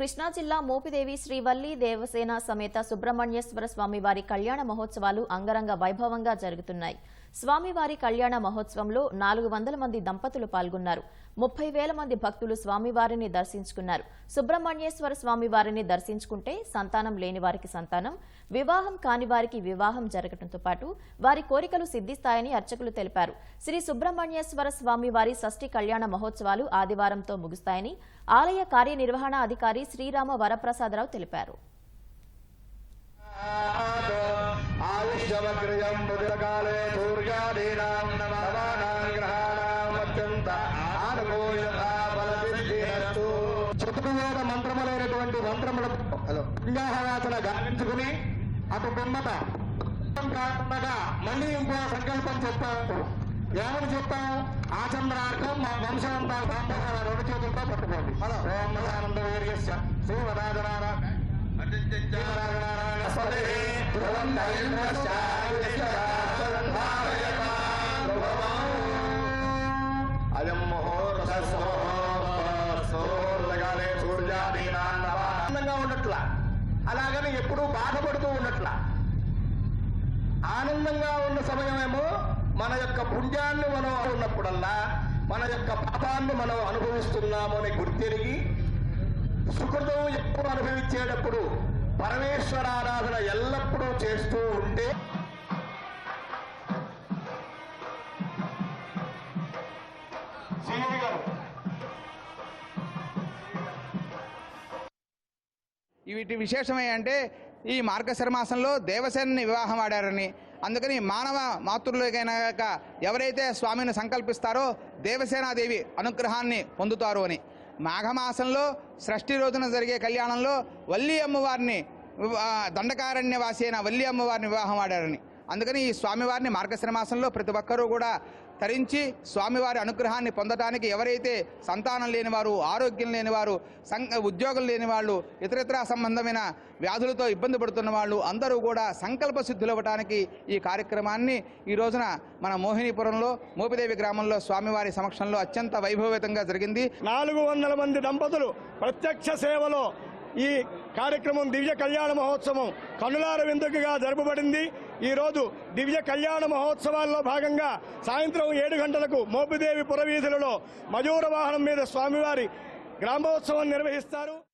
కృష్ణా జిల్లా మోపిదేవి శ్రీవల్లి దేవసేన సమేత సుబ్రహ్మణ్యేశ్వర స్వామివారి కళ్యాణ మహోత్సవాలు అంగరంగ వైభవంగా జరుగుతున్నాయి. స్వామివారి కళ్యాణ మహోత్సవంలో నాలుగు వందల మంది దంపతులు పాల్గొన్నారు. ముప్పై వేల మంది భక్తులు స్వామివారిని దర్శించుకున్నారు. సుబ్రహ్మణ్యేశ్వర స్వామివారిని దర్శించుకుంటే సంతానం లేని వారికి సంతానం వివాహం కాని వారికి వివాహం జరగడంతో పాటు వారి కోరికలు సిద్ధిస్తాయని అర్చకులు తెలిపారు. శ్రీ సుబ్రహ్మణ్యేశ్వర స్వామివారి షష్ఠి కళ్యాణ మహోత్సవాలు ఆదివారంతో ముగుస్తాయని ఆలయ కార్యనిర్వహణ అధికారి శ్రీరామ వరప్రసాదరావు తెలిపారు. ఆయుష్యవక్రియం ముదిరకాలే సూర్యాదీనాం నవానాం గ్రహాణాం అత్యంత ఆనుకూలతా చతుర్వేద మంత్రములైనటువంటి మంత్రముల హలో పుణ్యాహవాసన గావించుకుని అటు పిమ్మట కాకుండా మళ్ళీ ఇంకో సంకల్పం చెప్తాను ఏమని చెప్తాం ఆచంద్రార్థం మా వంశాంతా అంతా రెండు చేతులతో పట్టుకోండి ఓం మదానంద వీర్యస్య శ్రీవరాజనారాయణ అయం ఉండట్లా అలాగని ఎప్పుడూ బాధపడుతూ ఉండట్లా ఆనందంగా ఉన్న సమయమేమో మన యొక్క పుణ్యాన్ని మనం ఉన్నప్పుడల్లా మన యొక్క పాపాన్ని మనం అనుభవిస్తున్నాము అని గుర్తెరిగి సుకృతం ఎప్పుడు అనుభవించేటప్పుడు పరమేశ్వర ఆరాధన ఎల్లప్పుడూ చేస్తూ ఉంటే వీటి విశేషం ఏంటంటే ఈ మార్గశిర మాసంలో దేవసేనని వివాహం ఆడారని. అందుకని మానవ మాతృలకైనా కాక ఎవరైతే స్వామిని సంకల్పిస్తారో దేవసేనాదేవి అనుగ్రహాన్ని పొందుతారు అని. మాఘమాసంలో షష్ఠి రోజున జరిగే కళ్యాణంలో వల్లి అమ్మవారిని దండకారణ్యవాసి అయిన వల్లి అమ్మవారిని వివాహం ఆడారని. అందుకని ఈ స్వామివారిని మార్గశిర మాసంలో ప్రతి ఒక్కరూ కూడా తరించి స్వామివారి అనుగ్రహాన్ని పొందడానికి ఎవరైతే సంతానం లేనివారు ఆరోగ్యం లేనివారు సం ఉద్యోగం లేని వాళ్ళు ఇతరితర సంబంధమైన వ్యాధులతో ఇబ్బంది పడుతున్న వాళ్ళు అందరూ కూడా సంకల్ప సిద్ధులు అవ్వటానికి ఈ కార్యక్రమాన్ని ఈ రోజున మన మోహినీపురంలో మోపిదేవి గ్రామంలో స్వామివారి సమక్షంలో అత్యంత వైభవేతంగా జరిగింది. నాలుగు వందల మంది దంపతులు ప్రత్యక్ష సేవలో ఈ కార్యక్రమం దివ్య కళ్యాణ మహోత్సవం కనులార విందుకుగా జరుపబడింది. ఈరోజు దివ్య కళ్యాణ మహోత్సవాల్లో భాగంగా సాయంత్రం ఏడు గంటలకు మోపిదేవి పురవీధులలో మయూర వాహనం మీద స్వామివారి గ్రామోత్సవం నిర్వహిస్తారు.